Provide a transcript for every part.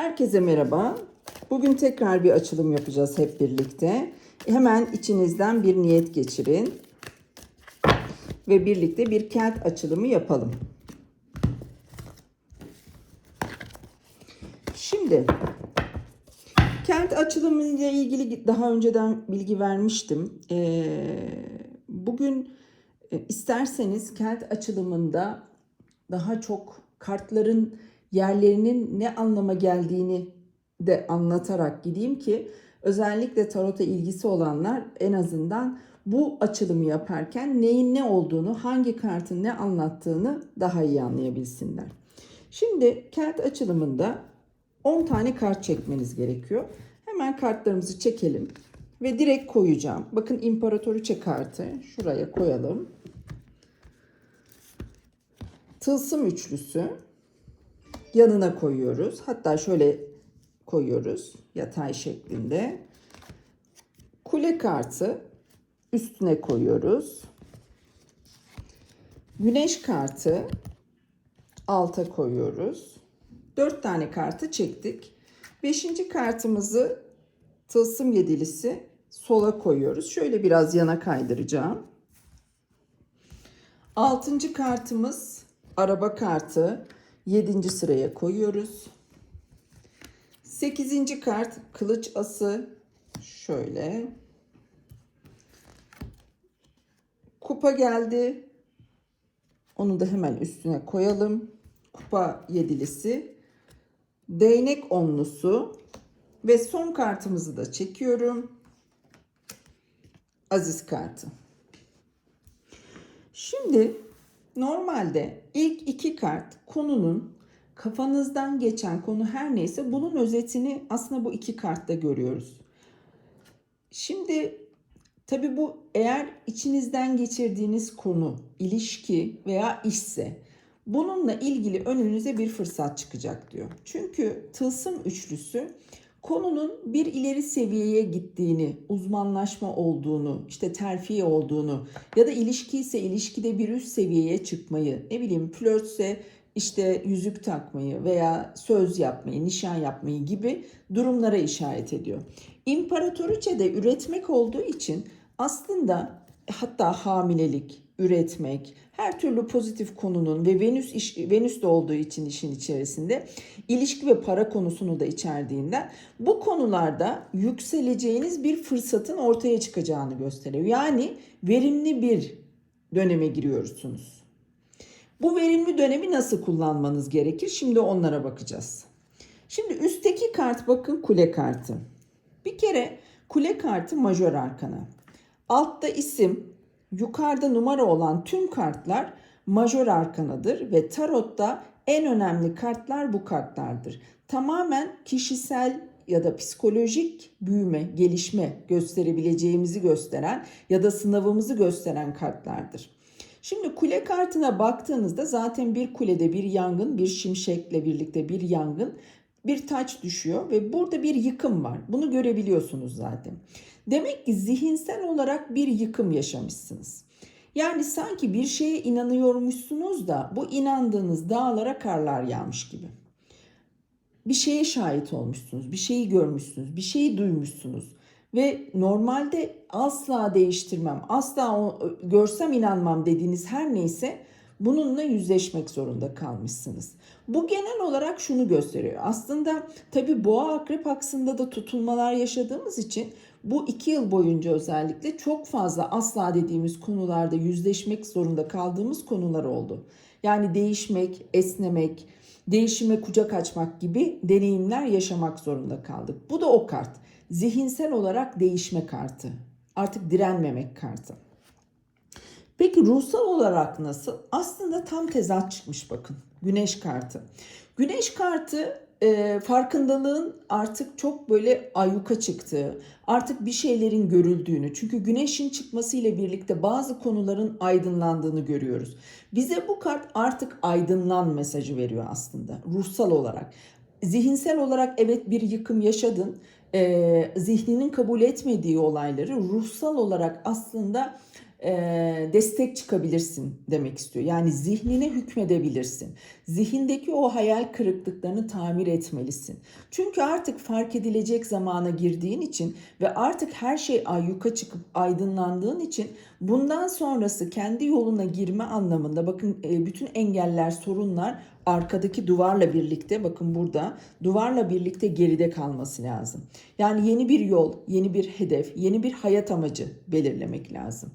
Herkese merhaba. Bugün tekrar bir açılım yapacağız hep birlikte. Hemen içinizden bir niyet geçirin. Ve birlikte bir kent açılımı yapalım. Şimdi kent açılımı ile ilgili daha önceden bilgi vermiştim. Ee, bugün e, isterseniz kent açılımında daha çok kartların yerlerinin ne anlama geldiğini de anlatarak gideyim ki özellikle tarota ilgisi olanlar en azından bu açılımı yaparken neyin ne olduğunu, hangi kartın ne anlattığını daha iyi anlayabilsinler. Şimdi kent açılımında 10 tane kart çekmeniz gerekiyor. Hemen kartlarımızı çekelim ve direkt koyacağım. Bakın İmparatoriçe kartı şuraya koyalım. Tılsım üçlüsü yanına koyuyoruz. Hatta şöyle koyuyoruz yatay şeklinde. Kule kartı üstüne koyuyoruz. Güneş kartı alta koyuyoruz. Dört tane kartı çektik. Beşinci kartımızı tılsım yedilisi sola koyuyoruz. Şöyle biraz yana kaydıracağım. Altıncı kartımız araba kartı. Yedinci sıraya koyuyoruz. Sekizinci kart kılıç ası. Şöyle. Kupa geldi. Onu da hemen üstüne koyalım. Kupa yedilisi. Değnek onlusu. Ve son kartımızı da çekiyorum. Aziz kartı. Şimdi normalde ilk iki kart konunun kafanızdan geçen konu her neyse bunun özetini aslında bu iki kartta görüyoruz. Şimdi tabi bu eğer içinizden geçirdiğiniz konu ilişki veya işse bununla ilgili önünüze bir fırsat çıkacak diyor. Çünkü tılsım üçlüsü konunun bir ileri seviyeye gittiğini, uzmanlaşma olduğunu, işte terfi olduğunu ya da ilişki ise ilişkide bir üst seviyeye çıkmayı, ne bileyim flörtse işte yüzük takmayı veya söz yapmayı, nişan yapmayı gibi durumlara işaret ediyor. İmparatoriçe de üretmek olduğu için aslında hatta hamilelik, üretmek, her türlü pozitif konunun ve Venüs iş, Venüs de olduğu için işin içerisinde ilişki ve para konusunu da içerdiğinden bu konularda yükseleceğiniz bir fırsatın ortaya çıkacağını gösteriyor. Yani verimli bir döneme giriyorsunuz. Bu verimli dönemi nasıl kullanmanız gerekir? Şimdi onlara bakacağız. Şimdi üstteki kart bakın kule kartı. Bir kere kule kartı majör arkana. Altta isim, yukarıda numara olan tüm kartlar majör arkanadır ve tarotta en önemli kartlar bu kartlardır. Tamamen kişisel ya da psikolojik büyüme, gelişme gösterebileceğimizi gösteren ya da sınavımızı gösteren kartlardır. Şimdi kule kartına baktığınızda zaten bir kulede bir yangın, bir şimşekle birlikte bir yangın, bir taç düşüyor ve burada bir yıkım var. Bunu görebiliyorsunuz zaten. Demek ki zihinsel olarak bir yıkım yaşamışsınız. Yani sanki bir şeye inanıyormuşsunuz da bu inandığınız dağlara karlar yağmış gibi. Bir şeye şahit olmuşsunuz, bir şeyi görmüşsünüz, bir şeyi duymuşsunuz ve normalde asla değiştirmem, asla görsem inanmam dediğiniz her neyse bununla yüzleşmek zorunda kalmışsınız. Bu genel olarak şunu gösteriyor. Aslında tabi boğa akrep aksında da tutulmalar yaşadığımız için bu iki yıl boyunca özellikle çok fazla asla dediğimiz konularda yüzleşmek zorunda kaldığımız konular oldu. Yani değişmek, esnemek, değişime kucak açmak gibi deneyimler yaşamak zorunda kaldık. Bu da o kart. Zihinsel olarak değişme kartı. Artık direnmemek kartı. Peki ruhsal olarak nasıl? Aslında tam tezat çıkmış bakın. Güneş kartı. Güneş kartı e, farkındalığın artık çok böyle ayyuka çıktığı, artık bir şeylerin görüldüğünü. Çünkü güneşin çıkmasıyla birlikte bazı konuların aydınlandığını görüyoruz. Bize bu kart artık aydınlan mesajı veriyor aslında ruhsal olarak. Zihinsel olarak evet bir yıkım yaşadın. E, zihninin kabul etmediği olayları ruhsal olarak aslında e, destek çıkabilirsin demek istiyor. Yani zihnine hükmedebilirsin. Zihindeki o hayal kırıklıklarını tamir etmelisin. Çünkü artık fark edilecek zamana girdiğin için ve artık her şey ayyuka çıkıp aydınlandığın için bundan sonrası kendi yoluna girme anlamında bakın e, bütün engeller, sorunlar arkadaki duvarla birlikte bakın burada duvarla birlikte geride kalması lazım. Yani yeni bir yol, yeni bir hedef, yeni bir hayat amacı belirlemek lazım.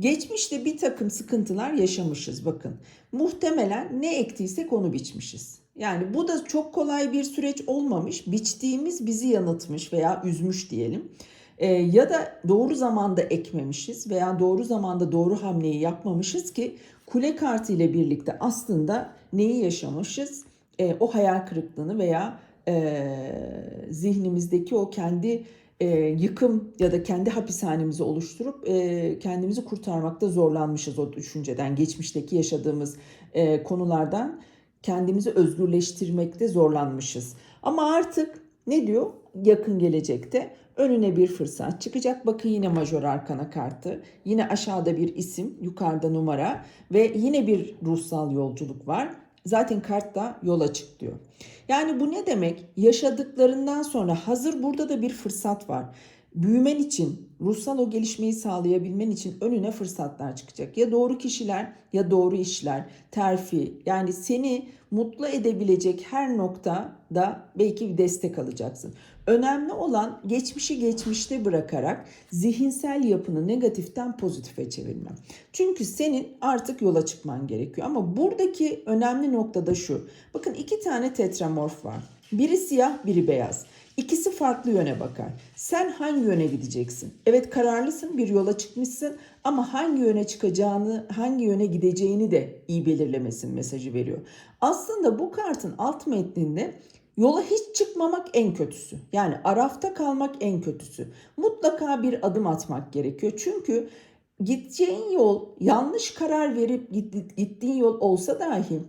Geçmişte bir takım sıkıntılar yaşamışız bakın. Muhtemelen ne ektiysek onu biçmişiz. Yani bu da çok kolay bir süreç olmamış. Biçtiğimiz bizi yanıltmış veya üzmüş diyelim. Ee, ya da doğru zamanda ekmemişiz veya doğru zamanda doğru hamleyi yapmamışız ki kule kartı ile birlikte aslında neyi yaşamışız? Ee, o hayal kırıklığını veya e, zihnimizdeki o kendi e, yıkım ya da kendi hapishanemizi oluşturup e, kendimizi kurtarmakta zorlanmışız o düşünceden, geçmişteki yaşadığımız e, konulardan kendimizi özgürleştirmekte zorlanmışız. Ama artık ne diyor? Yakın gelecekte önüne bir fırsat çıkacak. Bakın yine majör arkana kartı. Yine aşağıda bir isim, yukarıda numara ve yine bir ruhsal yolculuk var. Zaten kartta yol açık diyor. Yani bu ne demek? Yaşadıklarından sonra hazır burada da bir fırsat var. Büyümen için, ruhsal o gelişmeyi sağlayabilmen için önüne fırsatlar çıkacak. Ya doğru kişiler ya doğru işler, terfi. Yani seni mutlu edebilecek her noktada belki bir destek alacaksın. Önemli olan geçmişi geçmişte bırakarak zihinsel yapını negatiften pozitife çevirmen. Çünkü senin artık yola çıkman gerekiyor. Ama buradaki önemli nokta da şu. Bakın iki tane tetramorf var. Biri siyah, biri beyaz. İkisi farklı yöne bakar. Sen hangi yöne gideceksin? Evet kararlısın, bir yola çıkmışsın ama hangi yöne çıkacağını, hangi yöne gideceğini de iyi belirlemesin mesajı veriyor. Aslında bu kartın alt metninde yola hiç çıkmamak en kötüsü. Yani arafta kalmak en kötüsü. Mutlaka bir adım atmak gerekiyor. Çünkü gideceğin yol yanlış karar verip gittiğin yol olsa dahi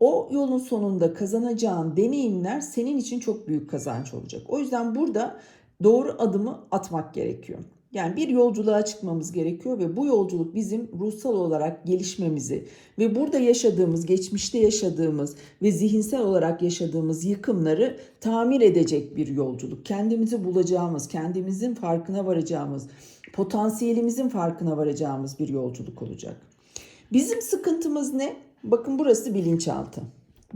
o yolun sonunda kazanacağın deneyimler senin için çok büyük kazanç olacak. O yüzden burada doğru adımı atmak gerekiyor. Yani bir yolculuğa çıkmamız gerekiyor ve bu yolculuk bizim ruhsal olarak gelişmemizi ve burada yaşadığımız, geçmişte yaşadığımız ve zihinsel olarak yaşadığımız yıkımları tamir edecek bir yolculuk. Kendimizi bulacağımız, kendimizin farkına varacağımız, potansiyelimizin farkına varacağımız bir yolculuk olacak. Bizim sıkıntımız ne? Bakın burası bilinçaltı.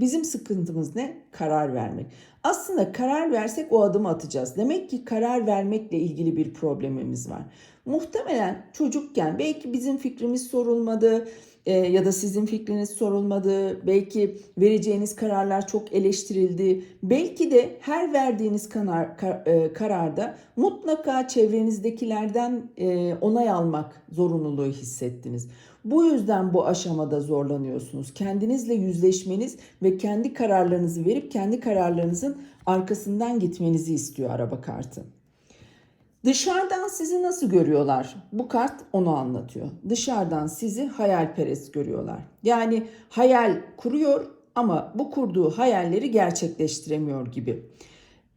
Bizim sıkıntımız ne? Karar vermek. Aslında karar versek o adımı atacağız. Demek ki karar vermekle ilgili bir problemimiz var. Muhtemelen çocukken belki bizim fikrimiz sorulmadı e, ya da sizin fikriniz sorulmadı. Belki vereceğiniz kararlar çok eleştirildi. Belki de her verdiğiniz karar, kar, e, kararda mutlaka çevrenizdekilerden e, onay almak zorunluluğu hissettiniz. Bu yüzden bu aşamada zorlanıyorsunuz. Kendinizle yüzleşmeniz ve kendi kararlarınızı verip kendi kararlarınızın arkasından gitmenizi istiyor araba kartı. Dışarıdan sizi nasıl görüyorlar? Bu kart onu anlatıyor. Dışarıdan sizi hayalperest görüyorlar. Yani hayal kuruyor ama bu kurduğu hayalleri gerçekleştiremiyor gibi.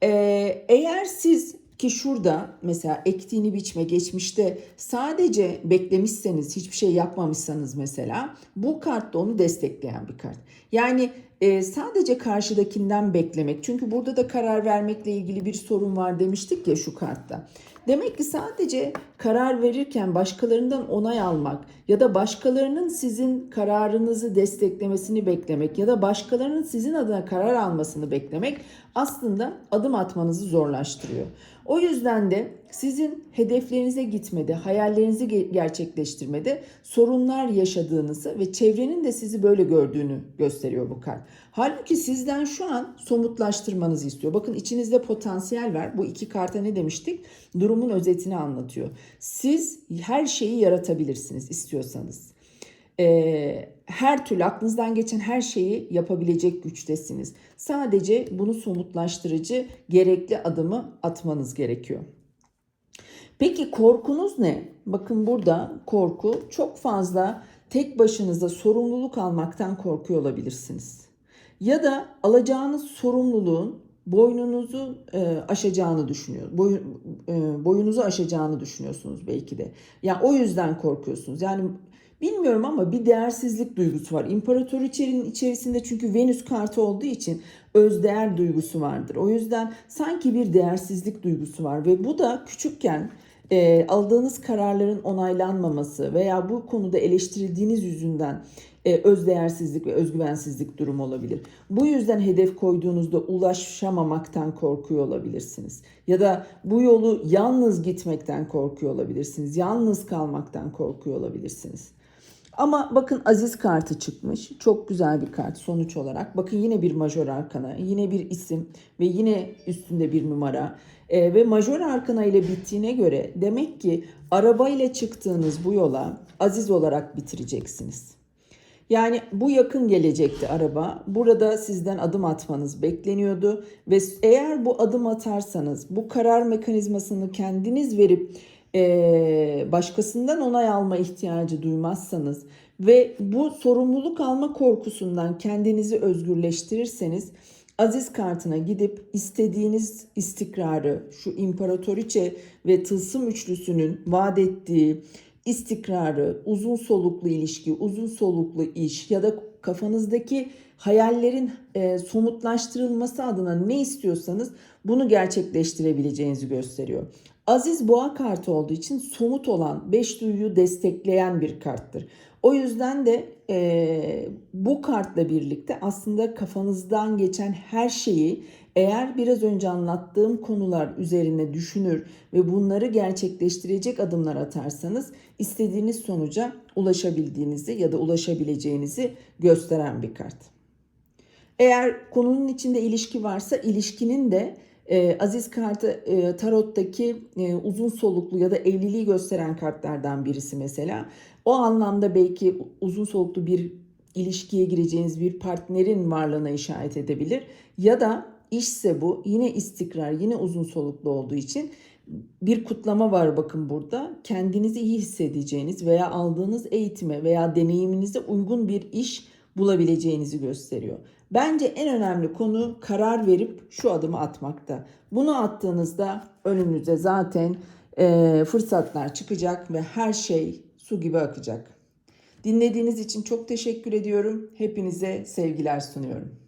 Ee, eğer siz ki şurada mesela ektiğini biçme geçmişte sadece beklemişseniz hiçbir şey yapmamışsanız mesela bu kart da onu destekleyen bir kart. Yani e, sadece karşıdakinden beklemek çünkü burada da karar vermekle ilgili bir sorun var demiştik ya şu kartta. Demek ki sadece karar verirken başkalarından onay almak ya da başkalarının sizin kararınızı desteklemesini beklemek ya da başkalarının sizin adına karar almasını beklemek aslında adım atmanızı zorlaştırıyor. O yüzden de sizin hedeflerinize gitmede, hayallerinizi gerçekleştirmede sorunlar yaşadığınızı ve çevrenin de sizi böyle gördüğünü gösteriyor bu kart. Halbuki sizden şu an somutlaştırmanızı istiyor. Bakın içinizde potansiyel var. Bu iki karta ne demiştik? Durumun özetini anlatıyor. Siz her şeyi yaratabilirsiniz istiyorsanız. Ee, her türlü aklınızdan geçen her şeyi yapabilecek güçtesiniz. Sadece bunu somutlaştırıcı gerekli adımı atmanız gerekiyor. Peki korkunuz ne? Bakın burada korku çok fazla tek başınıza sorumluluk almaktan korkuyor olabilirsiniz. Ya da alacağınız sorumluluğun boynunuzu e, aşacağını düşünüyor. Boy, e, boyunuzu aşacağını düşünüyorsunuz belki de. Yani o yüzden korkuyorsunuz. Yani bilmiyorum ama bir değersizlik duygusu var. İmparatoriçenin içerisinde çünkü Venüs kartı olduğu için özdeğer duygusu vardır. O yüzden sanki bir değersizlik duygusu var ve bu da küçükken e, aldığınız kararların onaylanmaması veya bu konuda eleştirildiğiniz yüzünden e, özdeğersizlik ve özgüvensizlik durumu olabilir. Bu yüzden hedef koyduğunuzda ulaşamamaktan korkuyor olabilirsiniz. Ya da bu yolu yalnız gitmekten korkuyor olabilirsiniz. Yalnız kalmaktan korkuyor olabilirsiniz. Ama bakın Aziz kartı çıkmış. Çok güzel bir kart sonuç olarak. Bakın yine bir majör arkana, yine bir isim ve yine üstünde bir numara. Ee, ve majör arkana ile bittiğine göre demek ki arabayla çıktığınız bu yola Aziz olarak bitireceksiniz. Yani bu yakın gelecekti araba. Burada sizden adım atmanız bekleniyordu ve eğer bu adım atarsanız bu karar mekanizmasını kendiniz verip başkasından onay alma ihtiyacı duymazsanız ve bu sorumluluk alma korkusundan kendinizi özgürleştirirseniz Aziz kartına gidip istediğiniz istikrarı şu imparatoriçe ve tılsım üçlüsünün vaat ettiği istikrarı, uzun soluklu ilişki, uzun soluklu iş ya da kafanızdaki hayallerin e, somutlaştırılması adına ne istiyorsanız bunu gerçekleştirebileceğinizi gösteriyor. Aziz boğa kartı olduğu için somut olan beş duyuyu destekleyen bir karttır. O yüzden de e, bu kartla birlikte aslında kafanızdan geçen her şeyi eğer biraz önce anlattığım konular üzerine düşünür ve bunları gerçekleştirecek adımlar atarsanız istediğiniz sonuca ulaşabildiğinizi ya da ulaşabileceğinizi gösteren bir kart. Eğer konunun içinde ilişki varsa ilişkinin de e, Aziz kartı e, tarottaki e, uzun soluklu ya da evliliği gösteren kartlardan birisi mesela. O anlamda belki uzun soluklu bir ilişkiye gireceğiniz bir partnerin varlığına işaret edebilir. Ya da işse bu yine istikrar, yine uzun soluklu olduğu için bir kutlama var bakın burada. Kendinizi iyi hissedeceğiniz veya aldığınız eğitime veya deneyiminize uygun bir iş bulabileceğinizi gösteriyor. Bence en önemli konu karar verip şu adımı atmakta. Bunu attığınızda önünüze zaten e, fırsatlar çıkacak ve her şey su gibi akacak. Dinlediğiniz için çok teşekkür ediyorum. Hepinize sevgiler sunuyorum.